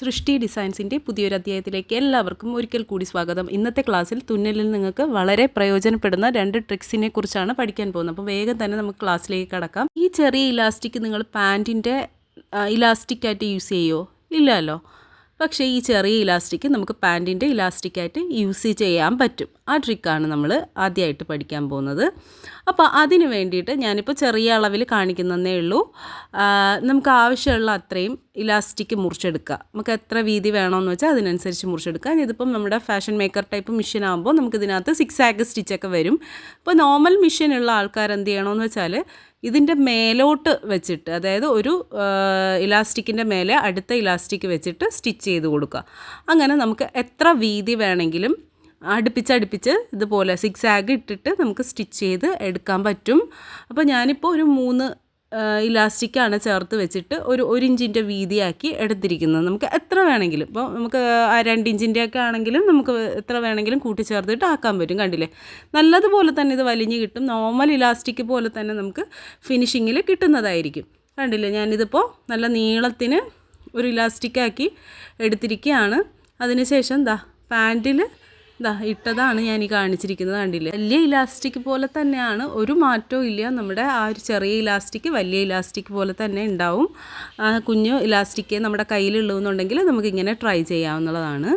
സൃഷ്ടി ഡിസൈൻസിന്റെ പുതിയൊരു അധ്യായത്തിലേക്ക് എല്ലാവർക്കും ഒരിക്കൽ കൂടി സ്വാഗതം. ഇന്നത്തെ ക്ലാസ്സിൽ തുന്നലിൽ നിങ്ങൾക്ക് വളരെ പ്രയോജനപ്പെടുന്ന രണ്ട് ട്രിക്സിനെ കുറിച്ചാണ് പഠിക്കാൻ പോകുന്നത്. അപ്പോൾ വേഗം തന്നെ നമുക്ക് ക്ലാസ്സിലേക്ക് കടക്കാം. ഈ ചെറിയ ഇലാസ്റ്റിക് നിങ്ങൾ പാന്റിന്റെ ഇലാസ്റ്റിക് ആയിട്ട് യൂസ് ചെയ്യുമോ ഇല്ലല്ലോ. പക്ഷേ ഈ ചെറിയ ഇലാസ്റ്റിക് നമുക്ക് പാന്റിന്റെ ഇലാസ്റ്റിക്കായിട്ട് യൂസ് ചെയ്യാൻ പറ്റും. ആ ട്രിക്കാണ് നമ്മൾ ആദ്യമായിട്ട് പഠിക്കാൻ പോകുന്നത്. അപ്പോൾ അതിന് വേണ്ടിയിട്ട് ഞാനിപ്പോൾ ചെറിയ അളവിൽ കാണിക്കുന്നതേ ഉള്ളൂ. നമുക്ക് ആവശ്യമുള്ള അത്രയും ഇലാസ്റ്റിക് മുറിച്ചെടുക്കുക. നമുക്ക് എത്ര വീതി വേണമെന്ന് വെച്ചാൽ അതിനനുസരിച്ച് മുറിച്ചെടുക്കുക. ഇതിപ്പം നമ്മുടെ ഫാഷൻ മേക്കർ ടൈപ്പ് മിഷൻ ആകുമ്പോൾ നമുക്ക് ഇതിനകത്ത് സിക്സ് ആഗ് സ്റ്റിച്ചൊക്കെ വരും. ഇപ്പോൾ നോർമൽ മിഷ്യൻ ഉള്ള ആൾക്കാർ എന്ത് ചെയ്യണമെന്ന് വെച്ചാൽ ഇതിന്റെ മേലോട്ട് വെച്ചിട്ട് അതായത് ഒരു ഇലാസ്റ്റിക്കിന്റെ മേലെ അടുത്ത ഇലാസ്റ്റിക് വെച്ചിട്ട് സ്റ്റിച്ച് ചെയ്ത് കൊടുക്കുക. അങ്ങനെ നമുക്ക് എത്ര വീതി വേണമെങ്കിലും അടുപ്പിച്ചടുപ്പിച്ച് ഇതുപോലെ സിക്സ് ആഗ് ഇട്ടിട്ട് നമുക്ക് സ്റ്റിച്ച് ചെയ്ത് എടുക്കാൻ പറ്റും. അപ്പോൾ ഞാനിപ്പോൾ ഒരു മൂന്ന് ഇലാസ്റ്റിക്കാണ് ചേർത്ത് വെച്ചിട്ട് ഒരു ഒരു ഇഞ്ചിന്റെ വീതിയാക്കി എടുത്തിരിക്കുന്നത്. നമുക്ക് എത്ര വേണമെങ്കിലും ഇപ്പോൾ നമുക്ക് ആ രണ്ടിഞ്ചിന്റെ ഒക്കെ ആണെങ്കിലും നമുക്ക് എത്ര വേണമെങ്കിലും കൂട്ടിച്ചേർത്തിട്ട് ആക്കാൻ പറ്റും കണ്ടില്ലേ? നല്ലതുപോലെ തന്നെ ഇത് വലിഞ്ഞ് കിട്ടും. നോർമൽ ഇലാസ്റ്റിക് പോലെ തന്നെ നമുക്ക് ഫിനിഷിങ്ങിൽ കിട്ടുന്നതായിരിക്കും കണ്ടില്ലേ? ഞാനിതിപ്പോൾ നല്ല നീളത്തിന് ഒരു ഇലാസ്റ്റിക്കാക്കി എടുത്തിരിക്കുകയാണ്. അതിനുശേഷം എന്താ പാന്റിൽ ഇതാ ഇട്ടതാണ് ഞാൻ ഈ കാണിച്ചിരിക്കുന്നത് കണ്ടില്ലേ? വലിയ ഇലാസ്റ്റിക് പോലെ തന്നെയാണ്. ഒരു മാറ്റവും ഇല്ല. നമ്മുടെ ആ ഒരു ചെറിയ ഇലാസ്റ്റിക് വലിയ ഇലാസ്റ്റിക് പോലെ തന്നെ ഉണ്ടാവും. കുഞ്ഞു ഇലാസ്റ്റിക് നമ്മുടെ കയ്യിലുള്ളതെന്നുണ്ടെങ്കിൽ നമുക്കിങ്ങനെ ട്രൈ ചെയ്യാവുന്നതാണ്.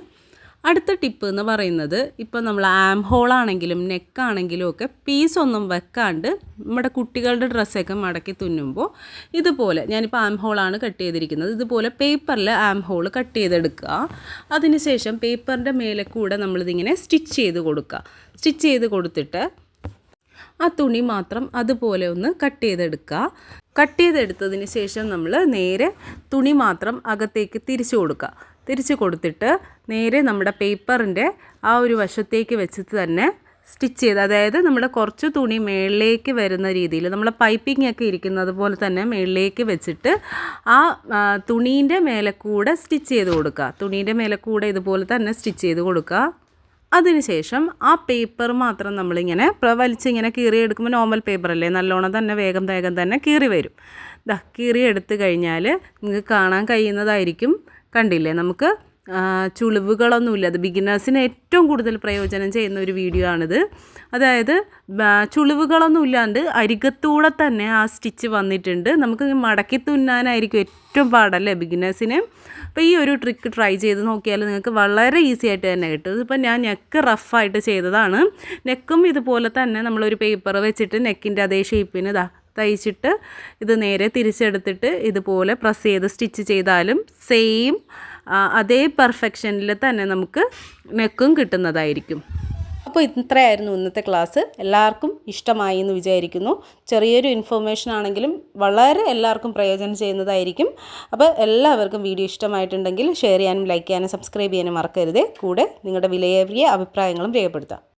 അടുത്ത ടിപ്പ് എന്ന് പറയുന്നത് ഇപ്പോൾ നമ്മൾ ആം ഹോളാണെങ്കിലും നെക്കാണെങ്കിലും ഒക്കെ പീസ് ഒന്നും വെക്കാണ്ട് നമ്മുടെ കുട്ടികളുടെ ഡ്രസ്സൊക്കെ മടക്കി തുന്നുമ്പോൾ ഇതുപോലെ ഞാനിപ്പോൾ ആം ഹോളാണ് കട്ട് ചെയ്തിരിക്കുന്നത്. ഇതുപോലെ പേപ്പറിൽ ആം ഹോൾ കട്ട് ചെയ്തെടുക്കുക. അതിനുശേഷം പേപ്പറിന്റെ മേലെ കൂടെ നമ്മളിതിങ്ങനെ സ്റ്റിച്ച് ചെയ്ത് കൊടുക്കുക. സ്റ്റിച്ച് ചെയ്ത് കൊടുത്തിട്ട് ആ തുണി മാത്രം അതുപോലെ ഒന്ന് കട്ട് ചെയ്തെടുക്കുക. കട്ട് ചെയ്തെടുത്തതിന് ശേഷം നമ്മൾ നേരെ തുണി മാത്രം അകത്തേക്ക് തിരിച്ചു കൊടുക്കുക. തിരിച്ചു കൊടുത്തിട്ട് നേരെ നമ്മുടെ പേപ്പറിന്റെ ആ ഒരു വശത്തേക്ക് വെച്ചിട്ട് തന്നെ സ്റ്റിച്ച് ചെയ്ത് അതായത് നമ്മുടെ കുറച്ച് തുണി മേളിലേക്ക് വരുന്ന രീതിയിൽ നമ്മൾ പൈപ്പിംഗ് ഒക്കെ ഇരിക്കുന്നത് പോലെ തന്നെ മേളിലേക്ക് വെച്ചിട്ട് ആ തുണീന്റെ മേലെ കൂടെ സ്റ്റിച്ച് ചെയ്ത് കൊടുക്കുക. തുണീന്റെ മേലെ കൂടെ ഇതുപോലെ തന്നെ സ്റ്റിച്ച് ചെയ്ത് കൊടുക്കുക. അതിനുശേഷം ആ പേപ്പർ മാത്രം നമ്മളിങ്ങനെ വലിച്ചിങ്ങനെ കീറി എടുക്കുമ്പോൾ നോർമൽ പേപ്പറല്ലേ നല്ലോണം തന്നെ വേഗം വേഗം തന്നെ കീറി വരും. ദാ കീറി എടുത്തു കഴിഞ്ഞാൽ നിങ്ങൾക്ക് കാണാൻ കഴിയുന്നതായിരിക്കും കണ്ടില്ലേ? നമുക്ക് ചുളിവുകളൊന്നുമില്ല. അത് ബിഗിനേഴ്സിന് ഏറ്റവും കൂടുതൽ പ്രയോജനം ചെയ്യുന്ന ഒരു വീഡിയോ ആണിത്. അതായത് ചുളിവുകളൊന്നും ഇല്ലാണ്ട് അരികത്തൂടെ തന്നെ ആ സ്റ്റിച്ച് വന്നിട്ടുണ്ട്. നമുക്ക് മടക്കി തുന്നാനായിരിക്കും ഏറ്റവും പാടല്ലേ ബിഗിനേഴ്സിന് അപ്പോൾ ഈ ഒരു ട്രിക്ക് ട്രൈ ചെയ്ത് നോക്കിയാൽ നിങ്ങൾക്ക് വളരെ ഈസി ആയിട്ട് തന്നെ കിട്ടും. ഇപ്പം ഞാൻ നെക്ക് റഫായിട്ട് ചെയ്തതാണ്. നെക്കും ഇതുപോലെ തന്നെ നമ്മളൊരു പേപ്പർ വെച്ചിട്ട് നെക്കിന്റെ അതേ ഷേപ്പിന് ഇതാ തയ്ച്ചിട്ട് ഇത് നേരെ തിരിച്ചെടുത്തിട്ട് ഇതുപോലെ പ്രസ് ചെയ്ത് സ്റ്റിച്ച് ചെയ്താലും സെയിം അതേ പെർഫെക്ഷനിൽ തന്നെ നമുക്ക് നെക്കും കിട്ടുന്നതായിരിക്കും. അപ്പോൾ ഇത്രയായിരുന്നു ഇന്നത്തെ ക്ലാസ് എല്ലാവർക്കും ഇഷ്ടമായി എന്ന് വിചാരിക്കുന്നു. ചെറിയൊരു ഇൻഫർമേഷൻ ആണെങ്കിലും വളരെ എല്ലാവർക്കും പ്രയോജനം ചെയ്യുന്നതായിരിക്കും. അപ്പോൾ എല്ലാവർക്കും വീഡിയോ ഇഷ്ടമായിട്ടുണ്ടെങ്കിൽ ഷെയർ ചെയ്യാനും ലൈക്ക് ചെയ്യാനും സബ്സ്ക്രൈബ് ചെയ്യാനും മറക്കരുത്. കൂടെ നിങ്ങളുടെ വിലയേറിയ അഭിപ്രായങ്ങളും രേഖപ്പെടുത്താം.